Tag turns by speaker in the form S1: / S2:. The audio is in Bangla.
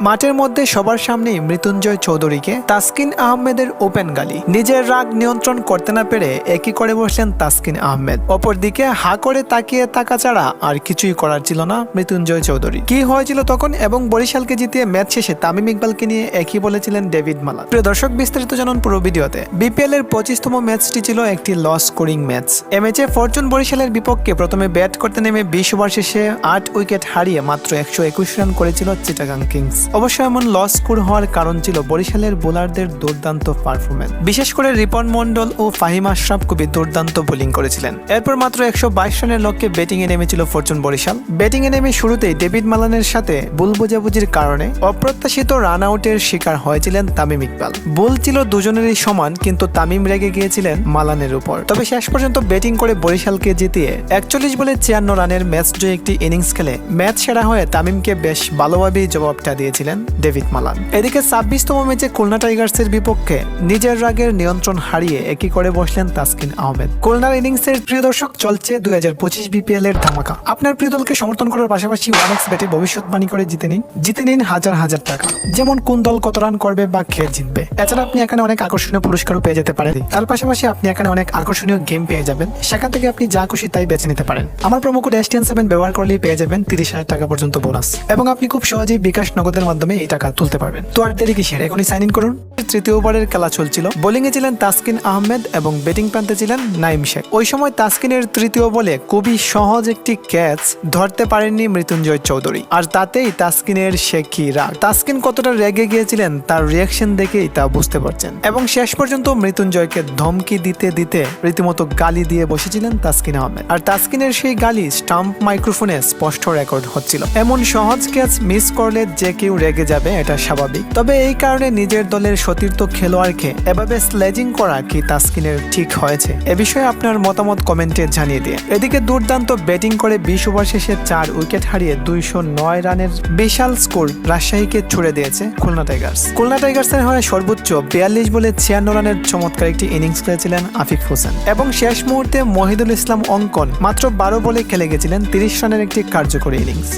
S1: মাঠের মধ্যে সবার সামনেই মৃত্যুঞ্জয় চৌধুরীকে তাসকিন আহমেদের ওপেন গালি। নিজের রাগ নিয়ন্ত্রণ করতে না পেরে একই করে বসলেন তাসকিন আহমেদ। অপরদিকে হা করে তাকিয়ে তাকা ছাড়া আর কিছুই করার ছিল না মৃত্যুঞ্জয় চৌধুরী। কি হয়েছিল তখন এবং বরিশালকে জিতিয়ে ম্যাচ শেষে তামিম ইকবালকে নিয়ে একই বলেছিলেন ডেভিড মালা প্রিয় দর্শক, বিস্তারিত জানুন পুরো ভিডিওতে। বিপিএল এর পঁচিশতম ম্যাচটি ছিল একটি লস স্কোরিং ম্যাচ। এ ম্যাচে ফরচুন বরিশালের বিপক্ষে প্রথমে ব্যাট করতে নেমে বিশ ওভার শেষে আট উইকেট হারিয়ে মাত্র একশো একুশ রান করেছিল চিটাগাং কিংস। অবশ্য এমন লস স্কোর হওয়ার কারণ ছিল বরিশালের বোলারদের দুর্দান্ত পারফরমেন্স বিশেষ করে রিপন মন্ডল ও ফাহিম আশরাফ খুবই দুর্দান্ত বোলিং করেছিলেন। এরপর মাত্র একশো বাইশ রানের লক্ষ্যে ব্যাটিং এ নেমেছিল ফরচুন বরিশাল। ব্যাটিং এ নেমে শুরুতেই ডেভিড মালানের সাথে ভুল বোঝাবুঝির কারণে অপ্রত্যাশিত রান আউটের শিকার হয়েছিলেন তামিম ইকবাল। ভুল ছিল দুজনেরই সমান, কিন্তু তামিম রেগে গিয়েছিলেন মালানের উপর। তবে শেষ পর্যন্ত ব্যাটিং করে বরিশালকে জিতিয়ে একচল্লিশ বলে ছিয়ান্ন রানের ম্যাচ জয়ে একটি ইনিংস খেলে ম্যাচ সেরা হয়ে তামিমকে বেশ ভালোভাবেই জবাবটা দিয়েছিলেন ডেভিড মালান। এদিকে ছাব্বিশতম ম্যাচে খুলনা টাইগার্সের বিপক্ষে নিজের রাগের নিয়ন্ত্রণ হারিয়ে একই করে বসলেন তাসকিন আহমেদ। খুলনার ইনিংসের প্রিয় দর্শক চলছে দুই হাজার পঁচিশ বিপিএল এর ধামাকা। আপনার প্রিয় দলকে সমর্থন করার পাশাপাশি ওয়ানেক্স ব্যাটে ভবিষ্যৎবাণী করে জিতে নিন। জিতে নিন হাজার হাজার টাকা। যেমন কোন দল কত রান করবে বা খেয়ে জিতবে। এছাড়া আপনি এখানে অনেক আকর্ষণীয় পুরস্কারও পেয়ে যেতে পারেন। তার পাশাপাশি আপনি এখানে অনেক আকর্ষণীয় গেম পেয়ে যাবেন। সেখান থেকে আপনি যা খুশি তাই বেছে নিতে পারেন। আমার প্রোমো কোড এস সেভেন ব্যবহার করলেই পেয়ে যাবেন তিরিশ হাজার টাকা পর্যন্ত বোনাস এবং আপনি খুব সহজেই বিকাশ নগদের মাধ্যমে এই টাকা তুলতে পারবেন। তো আর দেরি কিসের? এখনই সাইন ইন করুন। তৃতীয় ওভারের খেলা চলছিল। বোলিং এ ছিলেন তাসকিন আহমেদ এবং ব্যাটিং প্রান্তে ছিলেন নাইম শেখ। ওই সময় তাসকিনের তৃতীয় বলে খুবই সহজ একটি ক্যাচ ধরতে পারেননি মৃত্যুঞ্জয় চৌধুরী। আর তাতেই তাসকিনের শেখি রাগ? তাসকিন কতটা রেগে গিয়েছিলেন তার রিয়াকশন দেখেই তা বুঝতে পারছেন। এবং শেষ পর্যন্ত মৃত্যুঞ্জয়কে ধমকি দিতে দিতে রীতিমতো গালি দিয়ে বসেছিলেন তাসকিন আহমেদ। আর তাসকিনের সেই গালি স্টাম্প মাইক্রোফোনে স্পষ্ট রেকর্ড হচ্ছিল। এমন সহজ ক্যাচ মিস করলে যে কেউ রেগে যাবে, এটা স্বাভাবিক। তবে এই কারণে নিজের দলের সতীর্থ খেলোয়াড়কে এভাবে স্লেজিং করা কি তাসকিনের ঠিক হয়েছে? এ বিষয়ে আপনার মতামত কমেন্টে জানিয়ে দিয়ে এদিকে দুর্দান্ত ব্যাটিং করে বিশ ওভার শেষে চার উইকেট হারিয়ে দুইশো নয় রানের বিশাল স্কোর রাজশাহীকে ছুড়ে দিয়েছে খুলনা টাইগার্স। খুলনা টাইগার্সের হয়ে সর্বোচ্চ বিয়াল্লিশ বলে ছিয়ান্ন রানের চমৎকার একটি ইনিংস খেলেছিলেন আফিফ হোসেন। এবং শেষ মুহূর্তে মহিদুল ইসলাম অঙ্কন মাত্র বারো বলে খেলে গেছিলেন তিরিশ রানের একটি কার্যকরী ইনিংস।